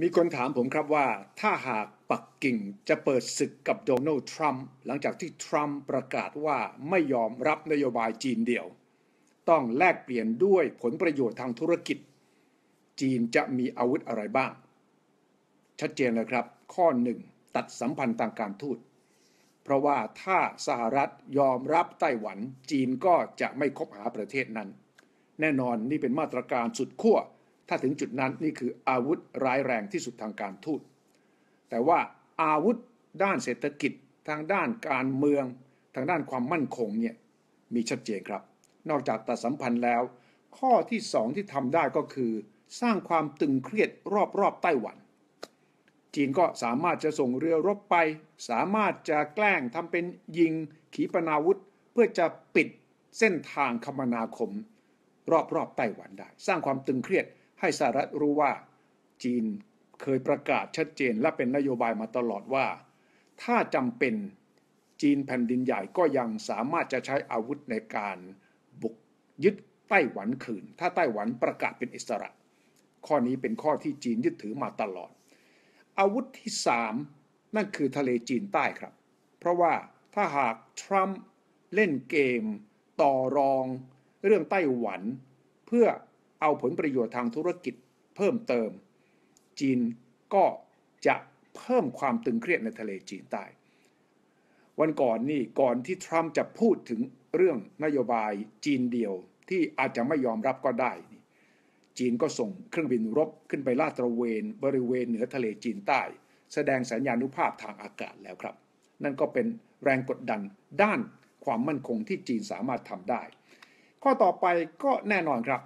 มีคนถามผมครับว่า ถ้าหากปักกิ่งจะเปิดศึกกับโดนัลด์ทรัมป์หลังจากที่ทรัมป์ประกาศว่าไม่ยอมรับนโยบายจีนเดียว ต้องแลกเปลี่ยนด้วยผลประโยชน์ทางธุรกิจ จีนจะมีอาวุธอะไรบ้าง ชัดเจนเลยครับ ข้อหนึ่งตัดสัมพันธ์ทางการทูต เพราะว่าถ้าสหรัฐยอมรับไต้หวัน จีนก็จะไม่คบหาประเทศนั้น แน่นอนนี่เป็นมาตรการสุดขั้ว ถ้าถึงจุดนั้นนี่คืออาวุธร้ายแรงที่สุดทางการทูต แต่ว่าอาวุธด้านเศรษฐกิจทางด้านการเมือง ทางด้านความมั่นคงเนี่ยมีชัดเจนครับ นอกจากตัดสัมพันธ์แล้ว ข้อที่สองที่ทำได้ก็คือ สร้างความตึงเครียดรอบๆไต้หวัน จีนก็สามารถจะส่งเรือรบไป สามารถจะแกล้งทำเป็นยิงขีปนาวุธ เพื่อจะปิดเส้นทางคมนาคม รอบๆไต้หวันได้ สร้างความตึงเครียด ให้สหรัฐรู้ว่าจีนเคยประกาศชัดเจนและเป็นนโยบายมาตลอดว่า ถ้าจำเป็นจีนแผ่นดินใหญ่ก็ยังสามารถจะใช้อาวุธในการบุกยึดไต้หวันคืน ถ้าไต้หวันประกาศเป็นอิสระ ข้อนี้เป็นข้อที่จีนยึดถือมาตลอด อาวุธที่สามนั่นคือทะเลจีนใต้ครับ เพราะว่าถ้าหากทรัมป์เล่นเกม ต่อรอง เรื่องไต้หวัน เพื่อ เอาผลประโยชน์ทางธุรกิจเพิ่มเติม จีนก็จะเพิ่มความตึงเครียดในทะเลจีนใต้ วันก่อนนี่ก่อนที่ทรัมป์จะพูดถึงเรื่องนโยบายจีนเดียวที่อาจจะไม่ยอมรับก็ได้ จีนก็ส่งเครื่องบินรบขึ้นไปลาดตระเวนบริเวณเหนือทะเลจีนใต้ แสดงสัญญานุภาพทางอากาศแล้วครับ นั่นก็เป็นแรงกดดันด้านความมั่นคงที่จีนสามารถทำได้ ข้อต่อไปก็แน่นอนครับ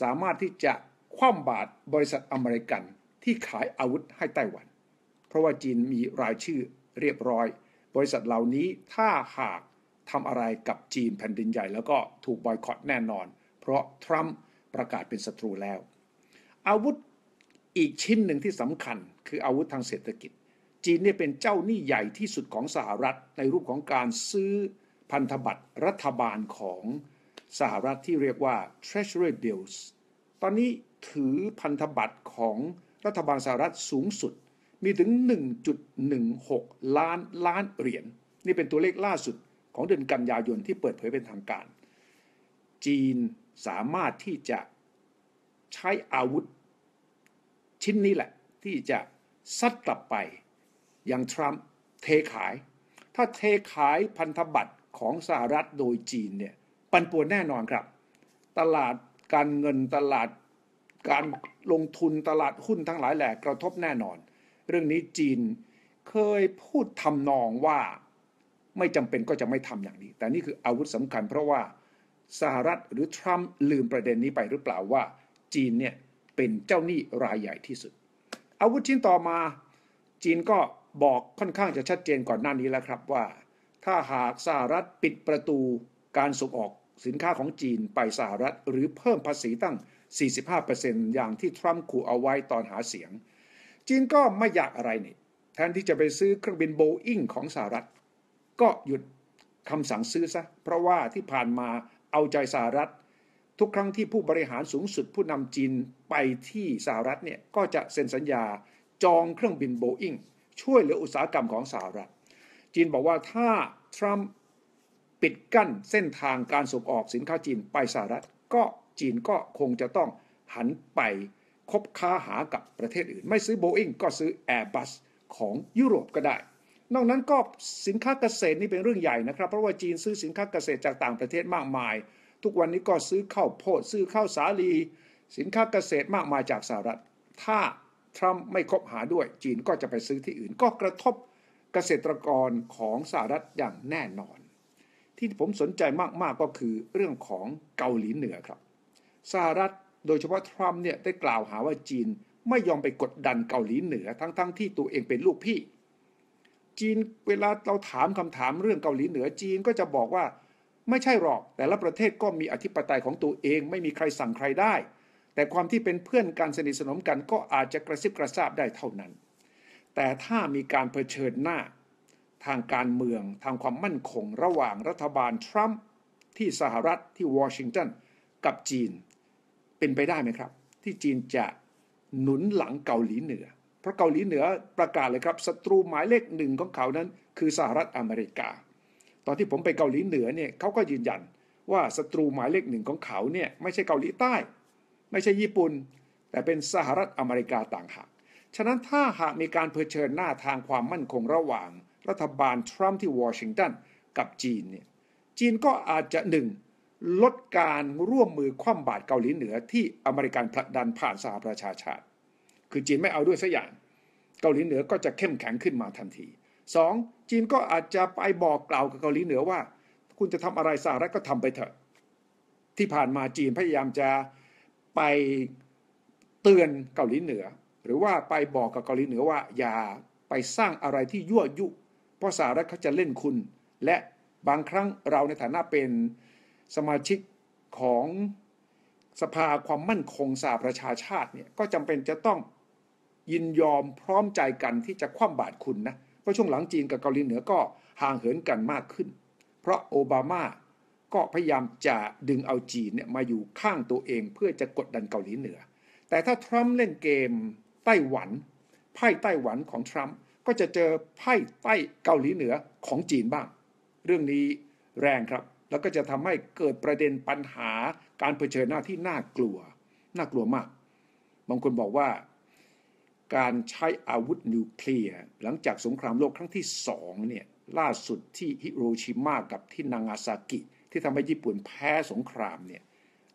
สามารถที่จะคว่ำบาตรบริษัทอเมริกันที่ขายอาวุธให้ไต้หวัน เพราะว่าจีนมีรายชื่อเรียบร้อย บริษัทเหล่านี้ถ้าหากทำอะไรกับจีนแผ่นดินใหญ่ แล้วก็ถูกบอยคอตแน่นอน เพราะทรัมป์ประกาศเป็นศัตรูแล้ว อาวุธอีกชิ้นหนึ่งที่สำคัญคืออาวุธทางเศรษฐกิจ จีนเนี่ยเป็นเจ้าหนี้ใหญ่ที่สุดของสหรัฐในรูปของการซื้อพันธบัตรรัฐบาลของ สหรัฐที่เรียกว่า Treasury Bills ตอนนี้ถือพันธบัตรของรัฐบาลสหรัฐสูงสุด มีถึง 1.16 ล้านล้านเหรียญนี่เป็นตัวเลขล่าสุดของเดือนกันยายนที่เปิดเผยเป็นทางการ จีนสามารถที่จะใช้อาวุธชิ้นนี้แหละ ที่จะซัดกลับไปยังทรัมป์เทขาย ถ้าเทขายพันธบัตรของสหรัฐโดยจีนเนี่ย ปั่นป่วนแน่นอนครับ ตลาดการเงินตลาดการลงทุนตลาดหุ้นทั้งหลายแหล่กระทบแน่นอน เรื่องนี้จีนเคยพูดทำนองว่าไม่จำเป็นก็จะไม่ทำอย่างนี้ แต่นี่คืออาวุธสำคัญเพราะว่าสหรัฐหรือทรัมป์ลืมประเด็นนี้ไปหรือเปล่าว่า จีนเนี่ยเป็นเจ้าหนี้รายใหญ่ที่สุด อาวุธชิ้นต่อมา จีนก็บอกค่อนข้างจะชัดเจนก่อนหน้านี้แล้วครับว่า ถ้าหากสหรัฐปิดประตูการส่งออก สินค้าของจีนไปสหรัฐ หรือเพิ่มภาษีตั้ง 45%อย่างที่ทรัมป์ขู่เอาไว้ตอนหาเสียง จีนก็ไม่อยากอะไรนี่แทนที่จะไปซื้อเครื่องบินโบอิงของสหรัฐ ก็หยุดคำสั่งซื้อซะ เพราะว่าที่ผ่านมาเอาใจสหรัฐ ทุกครั้งที่ผู้บริหารสูงสุดผู้นำจีนไปที่สหรัฐเนี่ยก็จะเซ็นสัญญาจองเครื่องบินโบอิงช่วยเหลืออุตสาหกรรมของสหรัฐ จีนบอกว่าถ้าทรัมป์ ปิดกั้นเส้นทางการส่งออกสินค้าจีนไปสหรัฐ ก็จีนก็คงจะต้องหันไปคบค้าหากับประเทศอื่น ไม่ซื้อโบอิงก็ซื้อ Airbus ของยุโรปก็ได้ นอกนั้นก็สินค้าเกษตรนี่เป็นเรื่องใหญ่นะครับ เพราะว่าจีนซื้อสินค้าเกษตรจากต่างประเทศมากมาย ทุกวันนี้ก็ซื้อข้าวโพดซื้อข้าวสาลี สินค้าเกษตรมากมายจากสหรัฐ ถ้าทรัมป์ไม่คบหาด้วยจีนก็จะไปซื้อที่อื่น ก็กระทบเกษตรกรของสหรัฐอย่างแน่นอน ที่ผมสนใจมากๆก็คือเรื่องของเกาหลีเหนือครับสหรัฐโดยเฉพาะทรัมป์เนี่ยได้กล่าวหาว่าจีนไม่ยอมไปกดดันเกาหลีเหนือทั้งๆทที่ตัวเองเป็นลูกพี่ จีนเวลาเราถามคำถามเรื่องเกาหลีเหนือจีนก็จะบอกว่า ไม่ใช่หรอกแต่ละประเทศก็มีอธิปไตยของตัวเองไม่มีใครสั่งใครได้ แต่ความที่เป็นเพื่อนกันสนิทสนมกันก็อาจจะกระซิบกระซาบได้เท่านั้น แต่ถ้ามีการเผชิญหน้า ทางการเมืองทางความมั่นคงระหว่างรัฐบาลทรัมป์ที่สหรัฐที่วอชิงตันกับจีน เป็นไปได้ไหมครับ ที่จีนจะหนุนหลังเกาหลีเหนือ เพราะเกาหลีเหนือประกาศเลยครับศัตรูหมายเลขหนึ่งของเขานั้น คือสหรัฐอเมริกา ตอนที่ผมไปเกาหลีเหนือเนี่ยเขาก็ยืนยันว่าศัตรูหมายเลขหนึ่งของเขาเนี่ยไม่ใช่เกาหลีใต้ ไม่ใช่ญี่ปุ่น แต่เป็นสหรัฐอเมริกาต่างหากฉะนั้นถ้าหากมีการเผชิญหน้าทางความมั่นคงระหว่าง รัฐบาลทรัมป์ที่วอชิงตันกับจีนเนี่ยจีนก็อาจจะหนึ่งลดการร่วมมือคว่ำบาตรเกาหลีเหนือที่อเมริกันผลักดันผ่านสหประชาชาติ คือจีนไม่เอาด้วยสักอย่าง เกาหลีเหนือก็จะเข้มแข็งขึ้นมาทันทีสองจีนก็อาจจะไปบอกกล่าวกับเกาหลีเหนือว่า คุณจะทำอะไรสหรัฐก็ทำไปเถอะ ที่ผ่านมาจีนพยายามจะไปเตือนเกาหลีเหนือ หรือว่าไปบอกกับเกาหลีเหนือว่าอย่าไปสร้างอะไรที่ยั่วยุ เพราะสหรัฐเขาจะเล่นคุณ และบางครั้งเราในฐานะเป็นสมาชิกของสภาความมั่นคงสหประชาชาติเนี่ยก็จำเป็นจะต้องยินยอมพร้อมใจกันที่จะคว่ำบาตรคุณนะเพราะช่วงหลังจีนกับเกาหลีเหนือก็ห่างเหินกันมากขึ้น เพราะโอบามาก็พยายามจะดึงเอาจีนเนี่ยมาอยู่ข้างตัวเองเพื่อจะกดดันเกาหลีเหนือ แต่ถ้าทรัมป์เล่นเกมไต้หวันไพ่ไต้หวันของทรัมป์ ก็จะเจอไพ่ใต้เกาหลีเหนือของจีนบ้าง เรื่องนี้แรงครับ แล้วก็จะทำให้เกิดประเด็นปัญหาการเผชิญหน้าที่น่ากลัว น่ากลัวมาก บางคนบอกว่า การใช้อาวุธนิวเคลียร์หลังจากสงครามโลกครั้งที่สองเนี่ยล่าสุดที่ฮิโรชิมากับที่นางาซากิ ที่ทำให้ญี่ปุ่นแพ้สงครามเนี่ย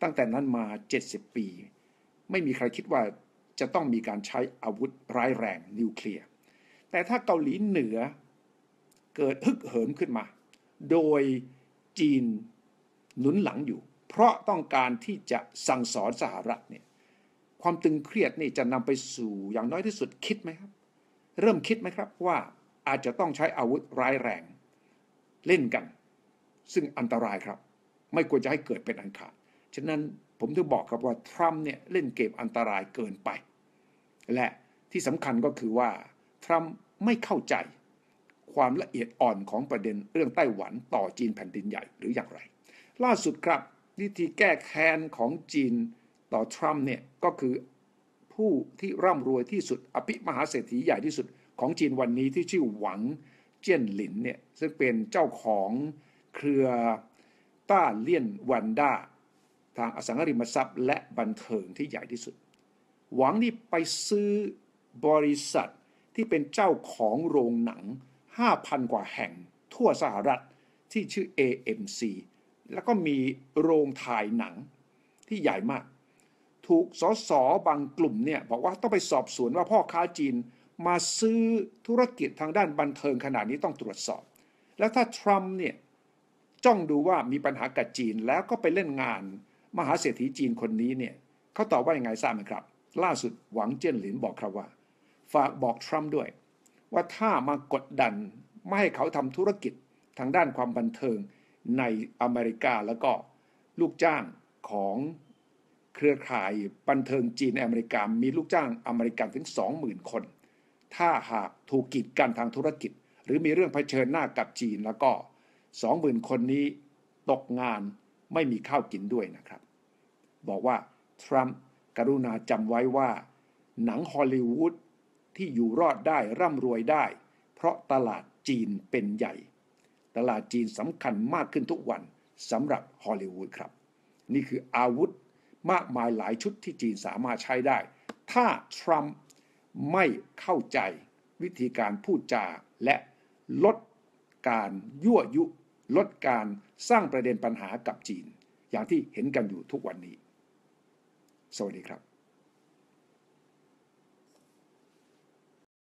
ตั้งแต่นั้นมา 70 ปี ไม่มีใครคิดว่าจะต้องมีการใช้อาวุธร้ายแรงนิวเคลียร์ แต่ถ้าเกาหลีเหนือเกิดฮึกเหิมขึ้นมา โดยจีนหนุนหลังอยู่ เพราะต้องการที่จะสั่งสอนสหรัฐเนี่ยความตึงเครียดนี่จะนำไปสู่อย่างน้อยที่สุดคิดไหมครับ เริ่มคิดไหมครับว่าอาจจะต้องใช้อาวุธร้ายแรง เล่นกัน ซึ่งอันตรายครับ ไม่ควรจะให้เกิดเป็นอันขาดฉะนั้นผมถึงบอกครับว่าทรัมป์เนี่ยเล่นเกมอันตรายเกินไป และที่สำคัญก็คือว่า รัมป์ไม่เข้าใจ ความละเอียดอ่อนของประเด็นเรื่องไต้หวันต่อจีนแผ่นดินใหญ่หรืออย่างไร ล่าสุดครับวิธีแก้แค้นของจีนต่อทรัมป์เนี่ยก็คือผู้ที่ร่ำรวยที่สุดอภิมหาเศรษฐีใหญ่ที่สุดของจีนวันนี้ที่ชื่อหวังเจี้ยนหลินเนี่ยซึ่งเป็นเจ้าของเครือต้าเลี่ยนวันด้าทางอสังหาริมทรัพย์ และบันเทิงที่ใหญ่ที่สุด หวังนี่ไปซื้อบริษัท ที่เป็นเจ้าของโรงหนัง 5,000 กว่าแห่งทั่วสหรัฐที่ชื่อ AMC แล้วก็มีโรงถ่ายหนังที่ใหญ่มาก ถูกสสบางกลุ่มเนี่ยบอกว่าต้องไปสอบสวนว่าพ่อค้าจีนมาซื้อธุรกิจทางด้านบันเทิงขนาดนี้ต้องตรวจสอบ แล้วถ้าทรัมป์เนี่ยจ้องดูว่ามีปัญหากับจีนแล้วก็ไปเล่นงาน มหาเศรษฐีจีนคนนี้เนี่ยเขาตอบว่ายังไงทราบไหมครับ ล่าสุดหวังเจี้ยนหลินบอกครับว่า ฝากบอกทรัมป์ด้วย ว่าถ้ามากดดันไม่ให้เขาทำธุรกิจทางด้านความบันเทิงในอเมริกาแล้วก็ลูกจ้างของเครือข่ายบันเทิงจีนในอเมริกา มีลูกจ้างอเมริกันถึง 20,000 คน ถ้าหากถูกกีดกันทางธุรกิจ หรือมีเรื่องเผชิญหน้ากับจีนแล้วก็ 20,000 คนนี้ตกงานไม่มีข้าวกินด้วยนะครับ บอกว่า ทรัมป์กรุณาจำไว้ว่า หนังฮอลลีวูด ที่อยู่รอดได้ร่ำรวยได้ เพราะตลาดจีนเป็นใหญ่ ตลาดจีนสำคัญมากขึ้นทุกวันสำหรับฮอลลีวูดครับ นี่คืออาวุธมากมายหลายชุดที่จีนสามารถใช้ได้ ถ้าทรัมป์ไม่เข้าใจวิธีการพูดจาและลดการยั่วยุ ลดการสร้างประเด็นปัญหากับจีน อย่างที่เห็นกันอยู่ทุกวันนี้ สวัสดีครับ